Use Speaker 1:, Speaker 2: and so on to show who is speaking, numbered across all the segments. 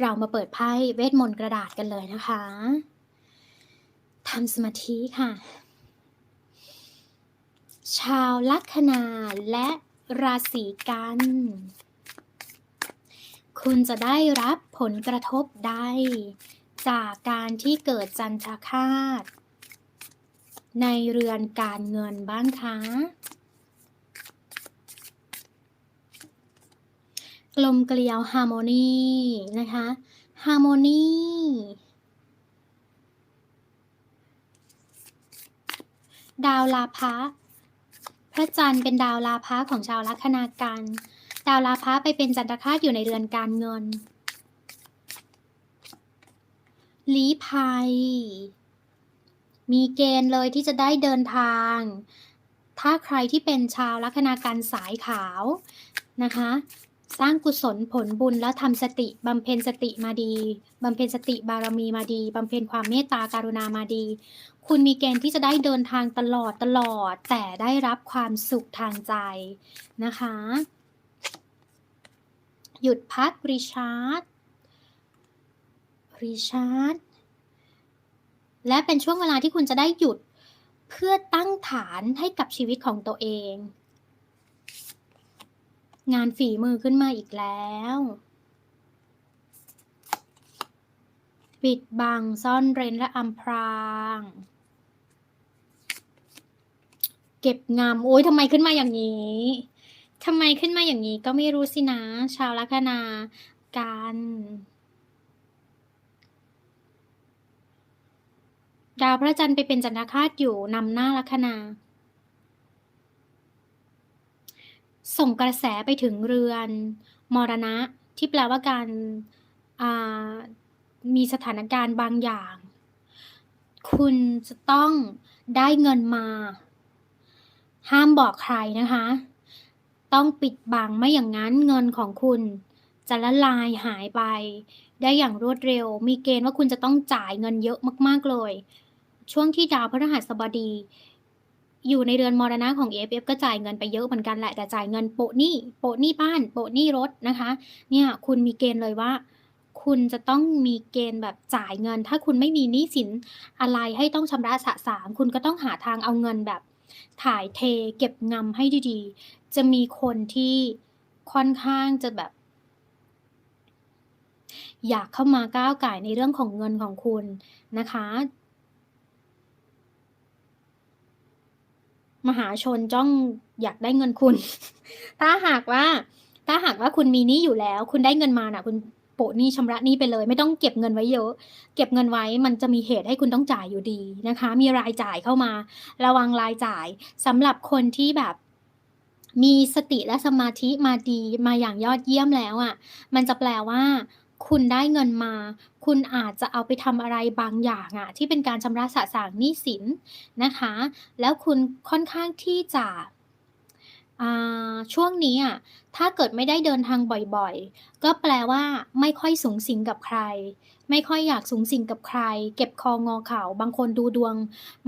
Speaker 1: เรามาเปิดไพ่เวทมนต์กระดาษกันเลยนะคะทำสมาธิค่ะ ชาวลัคนาและราศีกัน คุณจะได้รับผลกระทบใดจากการที่เกิดจันทคาตในเรือนการเงินบ้างคะ ลมเกลียวฮาร์โมนีนะคะฮาร์โมนีดาวลาภะพระจันทร์เป็นดาวลาภะของชาวลัคนากัน ดาวลาภะไปเป็นจันทคาตอยู่ในเรือนการเงินลีภัย มีเกณฑ์เลยที่จะได้เดินทาง ถ้าใครที่เป็นชาวลัคนากันสายขาวนะคะ สร้างกุศลผลบุญแล้วทำสติบำเพ็ญสติมาดีบำเพ็ญสติบารมีมาดีบำเพ็ญความเมตตาการุณามาดี คุณมีเกณฑ์ที่จะได้เดินทางตลอดตลอด แต่ได้รับความสุขทางใจนะคะ หยุดพักริชาร์ดริชาร์ดและเป็นช่วงเวลาที่คุณจะได้หยุดเพื่อตั้งฐานให้กับชีวิตของตัวเอง งานฝีมือขึ้นมาอีกแล้ว ปิดบังซ่อนเร้นและอำพราง เก็บงำโอ้ยทำไมขึ้นมาอย่างนี้ทำไมขึ้นมาอย่างนี้ก็ไม่รู้สินะ ชาวลัคนาการดาวพระจันทร์ไปเป็นจันทคาตอยู่นำหน้าลัคนา ส่งกระแสไปถึงเรือน มรณะ ที่แปลว่าการมีสถานการณ์บางอย่าง คุณจะต้องได้เงินมา ห้ามบอกใครนะคะ ต้องปิดบังไม่อย่างนั้นเงินของคุณจะละลายหายไป ได้อย่างรวดเร็ว มีเกณฑ์ว่าคุณจะต้องจ่ายเงินเยอะมาก ๆ เลย ช่วงที่ดาวพฤหัสบดี อยู่ในเรือนมรณะของ EFF ก็จ่ายเงินไปเยอะเหมือนกันแหละแต่จ่ายเงินโปะหนี้โปะหนี้บ้าน โปะหนี้รถนะคะ เนี่ยคุณมีเกณฑ์เลยว่า คุณจะต้องมีเกณฑ์แบบจ่ายเงิน ถ้าคุณไม่มีหนี้สินอะไรให้ต้องชำระสะสางคุณก็ต้องหาทางเอาเงินแบบ ถ่ายเทเก็บงำให้ดีๆ จะมีคนที่ค่อนข้างจะแบบ อยากเข้ามาก้าวไก่ในเรื่องของเงินของคุณนะคะ มหาชนจ้องอยากได้เงินคุณ ถ้าหากว่า ถ้าหากว่าคุณมีหนี้อยู่แล้ว คุณได้เงินมาน่ะ คุณโปะหนี้ชำระหนี้ไปเลย ไม่ต้องเก็บเงินไว้เยอะ เก็บเงินไว้มันจะมีเหตุให้คุณต้องจ่ายอยู่ดีนะคะ มีรายจ่ายเข้ามา ระวังรายจ่ายสำหรับคนที่แบบมีสติและสมาธิมาดีมาอย่างยอดเยี่ยมแล้วอะ่ะ มันจะแปลว่า คุณได้เงินมา คุณอาจจะเอาไปทำอะไรบางอย่างอะที่เป็นการชำระสะสางหนี้สินนะคะ แล้วคุณค่อนข้างที่จะ ช่วงนี้อะถ้าเกิดไม่ได้เดินทางบ่อยๆ ก็แปลว่า ไม่ค่อยสูงสิงกับใคร ไม่ค่อยอยากสูงสิงกับใคร เก็บคองอเข่าบางคนดูดวง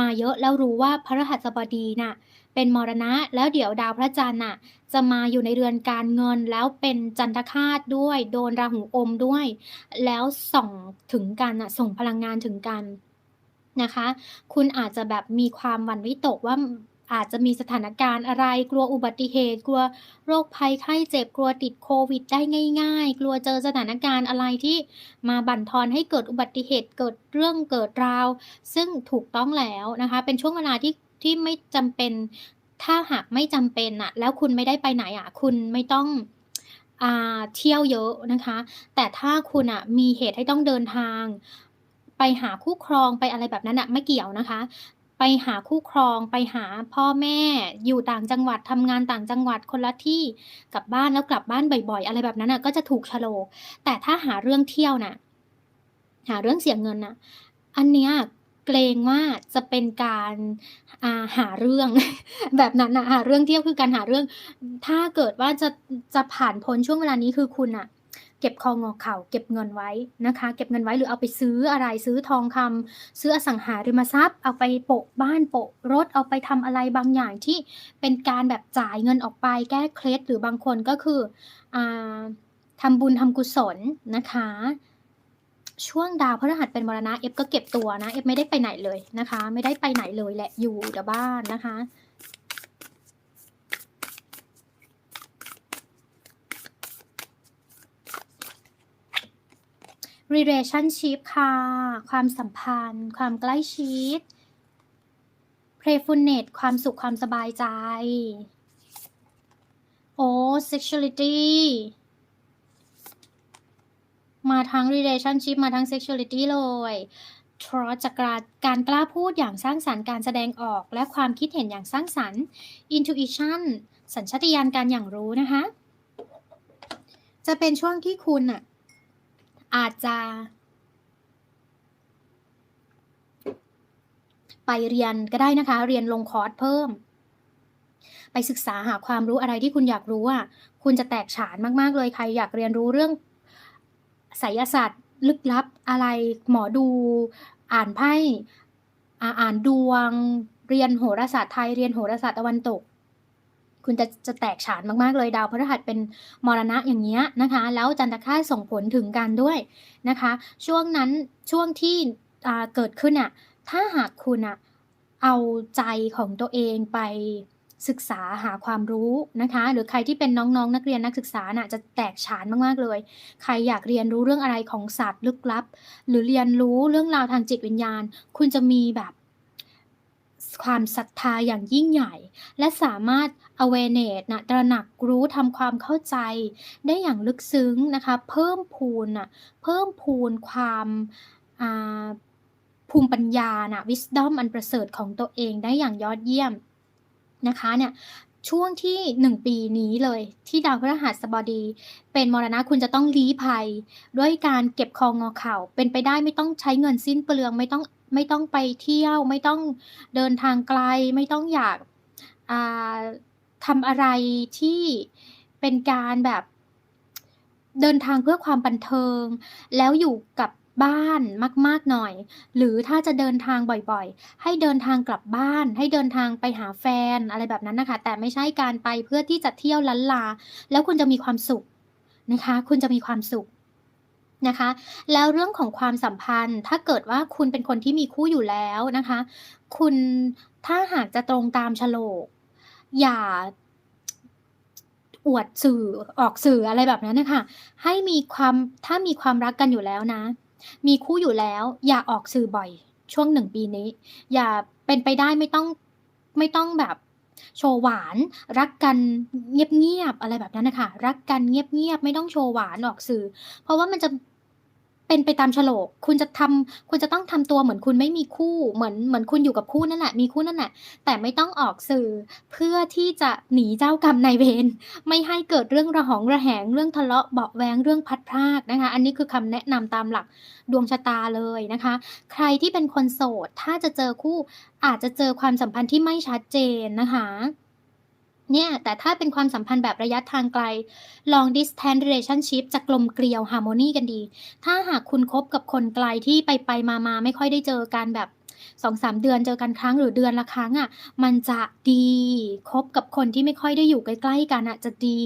Speaker 1: มาเยอะแล้วรู้ว่าพระรหัสบดีน่ะเป็นมรณะแล้วเดี๋ยวดาวพระจันทร์น่ะ จะมาอยู่ในเรือนการเงินแล้วเป็นจันทคาตด้วย โดนราหูอมด้วย แล้วส่องถึงกันน่ะ ส่งพลังงานถึงกันนะคะ คุณอาจจะแบบมีความหวั่นวิตกว่า อาจจะมีสถานการณ์อะไร กลัวอุบัติเหตุ กลัวโรคภัยไข้เจ็บ กลัวติดโควิดได้ง่าย ๆ กลัวเจอสถานการณ์อะไรที่มาบั่นทอนให้เกิดอุบัติเหตุ เกิดเรื่องเกิดราว ซึ่งถูกต้องแล้วนะคะ เป็นช่วงเวลาที่ที่ไม่จำเป็น ถ้าหากไม่จำเป็นอะแล้วคุณไม่ได้ไปไหนอะคุณไม่ต้องอเที่ยวเยอะนะคะ แต่ถ้าคุณอะมีเหตุให้ต้องเดินทาง ไปหาคู่ครองไปอะไรแบบนั้นอะไม่เกี่ยวนะคะ ไปหาคู่ครองไปหาพ่อแม่อยู่ต่างจังหวัดทำงานต่างจังหวัดคนละที่กลับบ้านแล้วกลับบ้านบ่อย ๆ อะไรแบบนั้นน่ะก็จะถูกโฉลก แต่ถ้าหาเรื่องเที่ยวน่ะหาเรื่องเสียเงินน่ะ อันเนี้ยเกรงว่าจะเป็นการาหาเรื่อง แบบนั้นน่ะหาเรื่องเที่ยวคือการหาเรื่อง ถ้าเกิดว่าจะจะผ่านพ้นช่วงเวลานี้คือคุณน่ะ เก็บคองอเข่า เก็บเงินไว้นะคะ เก็บเงินไว้หรือเอาไปซื้ออะไรซื้อทองคำซื้ออสังหาริมทรัพย์ เอาไปโปะบ้านโปะรถเอาไปทำอะไรบางอย่างที่เป็นการแบบจ่ายเงินออกไปแก้เคล็ดหรือบางคนก็คืออ่าทำบุญทำกุศลนะคะช่วงดาวพฤหัสเป็นมรณะเอฟก็เก็บตัวนะเอฟไม่ได้ไปไหนเลยนะคะ ไม่ได้ไปไหนเลยแหละอยู่แต่บ้านนะคะ relationship ค่ะ ความสัมพันธ์ ความใกล้ชิด playfulness ความสุขความสบายใจ โอ้ sexuality มาทั้ง relationship มาทั้ง sexuality เลย trust จากการกล้าพูดอย่างสร้างสรรค์การแสดงออก และความคิดเห็นอย่างสร้างสรรค์ intuition สัญชาตญาณการอย่างรู้นะคะ จะเป็นช่วงที่คุณอะ อาจจะ ไปเรียนก็ได้นะคะ เรียนลงคอร์สเพิ่ม ไปศึกษาหาความรู้อะไรที่คุณอยากรู้อะคุณจะแตกฉานมาก ๆ เลยใครอยากเรียนรู้เรื่องไสยศาสตร์ลึกลับอะไรหมอดู อ่านไพ่อ่าอ่านดวง เรียนโหราศาสตร์ไทยเรียนโหราศาสตร์ตะวันตก คุณจะจะแตกฉานมากๆเลยดาวพฤหัสเป็นมรณะอย่างเงี้ยนะคะ แล้วจันทคาตส่งผลถึงกันด้วยนะคะ ช่วงนั้นช่วงที่เกิดขึ้นอะถ้าหากคุณอะเอาใจของตัวเองไปศึกษาหาความรู้นะคะ หรือใครที่เป็นน้องๆนนักเรียนนักศึกษาน่ะจะแตกฉานมากๆเลย ใครอยากเรียนรู้เรื่องอะไรของศาสตร์ลึกลับ หรือเรียนรู้เรื่องราวทางจิตวิญญาณ คุณจะมีแบบ ความศรัทธาอย่างยิ่งใหญ่ และสามารถ awareness นะตระหนักรู้ทำความเข้าใจ ได้อย่างลึกซึ้งนะคะ เพิ่มพูนน่ะเพิ่มพูนความภูมิปัญญานะ wisdom อันประเสริฐของตัวเองได้อย่างยอดเยี่ยมนะคะเนี่ยช่วงที่ 1 ปีนี้เลยที่ดาวพฤหัสบดี เป็นมรณะคุณจะต้องลี้ภัย ด้วยการเก็บคองอเข่า เป็นไปได้ไม่ต้องใช้เงินสิ้นเปลืองไม่ต้อง ไม่ต้องไปเที่ยว ไม่ต้องเดินทางไกล ไม่ต้องอยากาทำอะไรที่เป็นการแบบเดินทางเพื่อความบันเทิง แล้วอยู่กับบ้านมากๆหน่อย หรือถ้าจะเดินทางบ่อยๆ ให้เดินทางกลับบ้าน ให้เดินทางไปหาแฟนอะไรแบบนั้นนะคะ แต่ไม่ใช่การไปเพื่อที่จะเที่ยวลั้นลา แล้วคุณจะมีความสุขนะคะ คุณจะมีความสุข นะคะ แล้วเรื่องของความสัมพันธ์ ถ้าเกิดว่าคุณเป็นคนที่มีคู่อยู่แล้วนะคะ คุณถ้าหากจะตรงตามโฉลก อย่าอวดสื่อออกสื่ออะไรแบบนั้นนะคะ ให้มีความถ้ามีความรักกันอยู่แล้วนะ มีคู่อยู่แล้ว อย่าออกสื่อบ่อย ช่วง1ปีนี้ อย่าเป็นไปได้ไม่ต้องไม่ต้องแบบโชว์หวาน รักกันเงียบๆอะไรแบบนั้นนะคะ รักกันเงียบๆไม่ต้องโชว์หวานออกสื่อ เพราะว่ามันจะ เป็นไปตามโฉลก คุณจะทำคุณจะต้องทำตัวเหมือนคุณไม่มีคู่ เหมือนเหมือนคุณอยู่กับคู่นั่นแหละ มีคู่นั่นแหละ แต่ไม่ต้องออกสื่อเพื่อที่จะหนีเจ้ากรรมนายเวร ไม่ให้เกิดเรื่องระหองระแหง เรื่องทะเลาะเบาแวงเรื่องพัดพรากนะคะ อันนี้คือคำแนะนำตามหลักดวงชะตาเลยนะคะ ใครที่เป็นคนโสด ถ้าจะเจอคู่อาจจะเจอความสัมพันธ์ที่ไม่ชัดเจนนะคะ เนี่ย แต่ถ้าเป็นความสัมพันธ์แบบระยะทางไกล long distance relationship จะกลมเกลียวฮาร์โมนีกันดี ถ้าหากคุณคบกับคนไกลที่ไปๆมาๆไม่ค่อยได้เจอกันแบบ2-3เดือนเจอกันครั้งหรือเดือนละครั้งอะมันจะดีคบกับคนที่ไม่ค่อยได้อยู่ใกล้ๆกันน่ะจะดี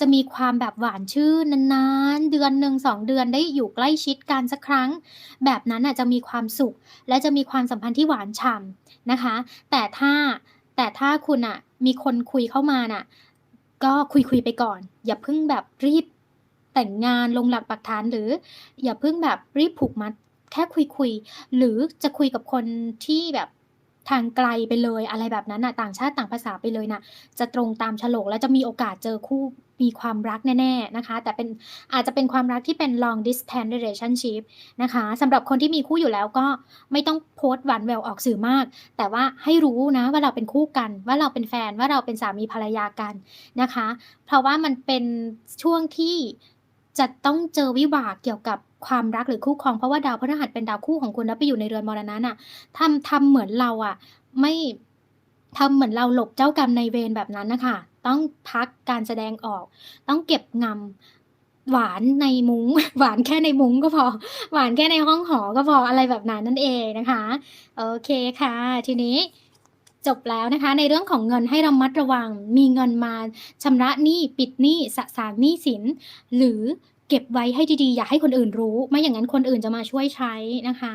Speaker 1: จะมีความแบบหวานชื่นนานๆ เดือนหนึ่ง2เดือนได้อยู่ใกล้ชิดกันสักครั้ง แบบนั้นน่ะจะมีความสุข และจะมีความสัมพันธ์ที่หวานฉ่ำนะคะ แต่ถ้า แต่ถ้าคุณอะมีคนคุยเข้ามาน่ะ ก็คุยคุยไปก่อน อย่าเพิ่งแบบรีบแต่งงานลงหลักปักฐานหรือ อย่าเพิ่งแบบรีบผูกมัด แค่คุยคุยหรือจะคุยกับคนที่แบบ ทางไกลไปเลยอะไรแบบนั้นน่ะ ต่างชาติต่างภาษาไปเลยน่ะ จะตรงตามฉลกและจะมีโอกาสเจอคู่มีความรักแน่ๆนะคะ แต่เป็นอาจจะเป็นความรักที่เป็น long distance relationship นะคะสำหรับคนที่มีคู่อยู่แล้วก็ไม่ต้องโพสต์หวานแววออกสื่อมาก แต่ว่าให้รู้นะว่าเราเป็นคู่กัน ว่าเราเป็นแฟนว่าเราเป็นสามีภรรยากันนะคะ เพราะว่ามันเป็นช่วงที่ จะต้องเจอวิบากเกี่ยวกับความรักหรือคู่ครองเพราะว่าดาวพฤหัสเป็นดาวคู่ของคุณแล้วไปอยู่ในเรือนมรณะน่ะทำทำเหมือนเราอะไม่ทำเหมือนเราหลบเจ้ากรรมในเวรแบบนั้นนะคะต้องพักการแสดงออก ต้องเก็บงำหวานในมุ้ง หวานแค่ในมุ้งก็พอ หวานแค่ในห้องหอก็พออะไรแบบนั้นนั่นเองนะคะ โอเคค่ะ ทีนี้ จบแล้วนะคะ ในเรื่องของเงินให้ระมัดระวัง มีเงินมาชำระหนี้ปิดหนี้สะสางหนี้สิน หรือเก็บไว้ให้ดีๆ อย่าให้คนอื่นรู้ ไม่อย่างนั้นคนอื่นจะมาช่วยใช้นะคะ